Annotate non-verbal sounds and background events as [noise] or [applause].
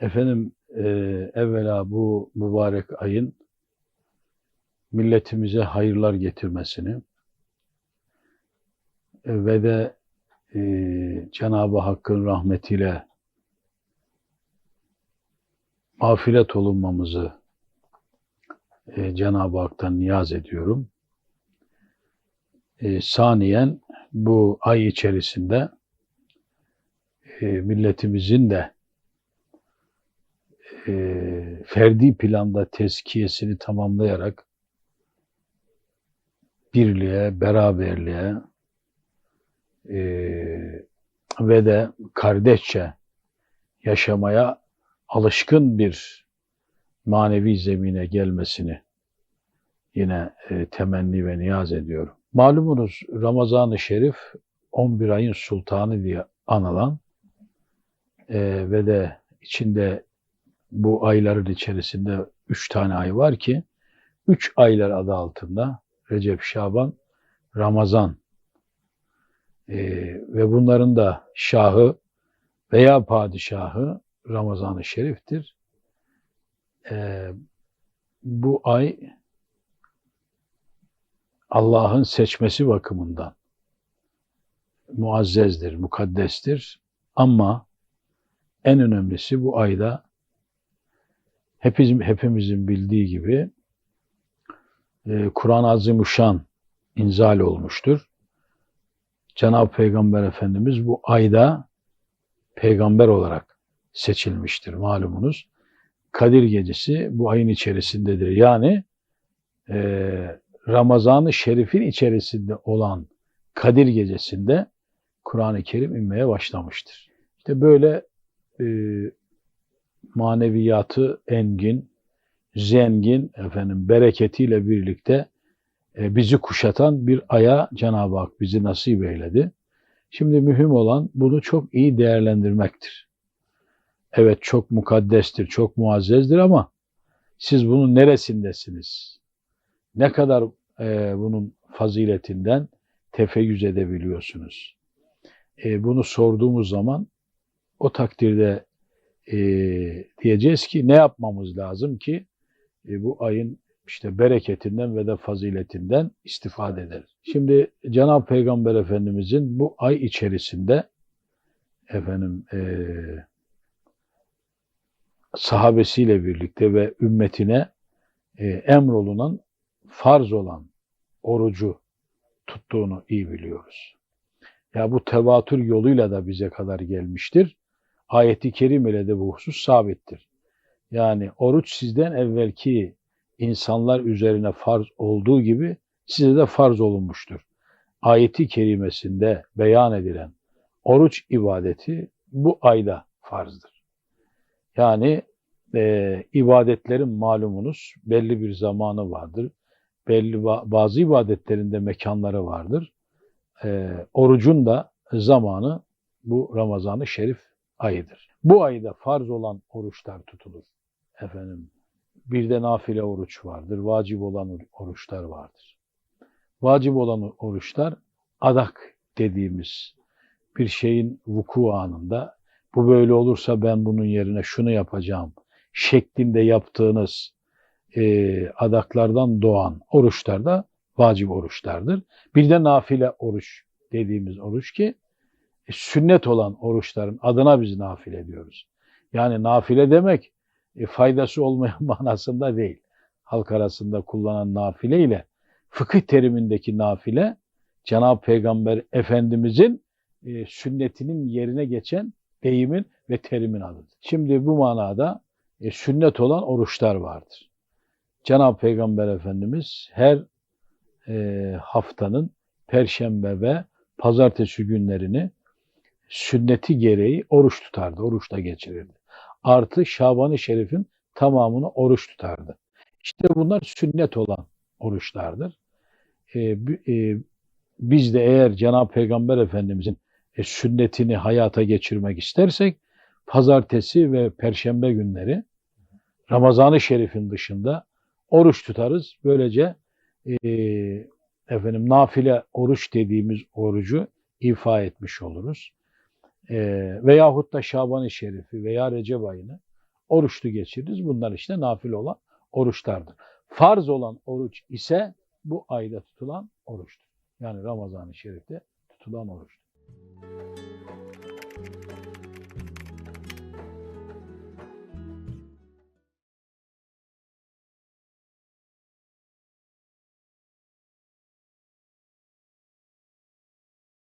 Efendim e, evvela bu mübarek ayın milletimize hayırlar getirmesini ve de e, Cenab-ı Hakk'ın rahmetiyle mağfiret olunmamızı e, Cenab-ı Hak'tan niyaz ediyorum. E, saniyen bu ay içerisinde e, milletimizin de e, ferdi planda tezkiyesini tamamlayarak birliğe, beraberliğe e, ve de kardeşçe yaşamaya alışkın bir manevi zemine gelmesini yine e, temenni ve niyaz ediyorum. Malumunuz Ramazan-ı Şerif 11 ayın sultanı diye anılan e, ve de içinde bu ayların içerisinde üç tane ay var ki üç aylar adı altında Recep, Şaban, Ramazan e, ve bunların da şahı veya padişahı Ramazan-ı Şerif'tir. E, bu ay Allah'ın seçmesi bakımından muazzezdir, mukaddestir. Ama en önemlisi bu ayda hepimizin, hepimizin bildiği gibi e, Kur'an-ı Azimuşşan inzal olmuştur. Cenab-ı Peygamber Efendimiz bu ayda peygamber olarak seçilmiştir malumunuz. Kadir gecesi bu ayın içerisindedir. Yani e, Ramazan-ı Şerif'in içerisinde olan Kadir gecesinde Kur'an-ı Kerim inmeye başlamıştır. İşte böyle e, maneviyatı engin, zengin, efendim bereketiyle birlikte e, bizi kuşatan bir aya Cenab-ı Hak bizi nasip eyledi. Şimdi mühim olan bunu çok iyi değerlendirmektir. Evet çok mukaddestir, çok muazzezdir ama siz bunun neresindesiniz? Ne kadar e, bunun faziletinden tefeyyüz edebiliyorsunuz? E, bunu sorduğumuz zaman o takdirde e, diyeceğiz ki ne yapmamız lazım ki e, bu ayın işte bereketinden ve de faziletinden istifade ederiz. Şimdi Cenab-ı Peygamber Efendimizin bu ay içerisinde efendim e, sahabesiyle birlikte ve ümmetine e, emrolunan farz olan orucu tuttuğunu iyi biliyoruz. Ya bu tevatür yoluyla da bize kadar gelmiştir. Ayeti kerim ile de bu husus sabittir. Yani oruç sizden evvelki insanlar üzerine farz olduğu gibi size de farz olunmuştur. Ayeti kerimesinde beyan edilen oruç ibadeti bu ayda farzdır. Yani e, ibadetlerin malumunuz belli bir zamanı vardır. Belli bazı ibadetlerinde mekanları vardır. E, orucun da zamanı bu Ramazan-ı Şerif ayıdır. Bu ayda farz olan oruçlar tutulur. Efendim bir de nafile oruç vardır. Vacip olan oruçlar vardır. Vacip olan oruçlar adak dediğimiz bir şeyin vuku anında bu böyle olursa ben bunun yerine şunu yapacağım şeklinde yaptığınız e, adaklardan doğan oruçlar da vacip oruçlardır. Bir de nafile oruç dediğimiz oruç ki sünnet olan oruçların adına biz nafile diyoruz. Yani nafile demek e, faydası olmayan [laughs] manasında değil. Halk arasında kullanılan nafile ile fıkıh terimindeki nafile Cenab-ı Peygamber Efendimizin e, sünnetinin yerine geçen deyimin ve terimin adıdır. Şimdi bu manada e, sünnet olan oruçlar vardır. Cenab-ı Peygamber Efendimiz her e, haftanın perşembe ve pazartesi günlerini sünneti gereği oruç tutardı, oruçta geçirirdi. Artı Şaban-ı Şerif'in tamamını oruç tutardı. İşte bunlar sünnet olan oruçlardır. E, e, biz de eğer Cenab-ı Peygamber Efendimizin e, sünnetini hayata geçirmek istersek pazartesi ve perşembe günleri Ramazan-ı Şerif'in dışında oruç tutarız. Böylece e, efendim nafile oruç dediğimiz orucu ifa etmiş oluruz. E, veyahut da Şaban-ı Şerif'i veya Recep ayını oruçlu geçiririz. Bunlar işte nafile olan oruçlardır. Farz olan oruç ise bu ayda tutulan oruçtur. Yani Ramazan-ı Şerif'te tutulan oruçtur.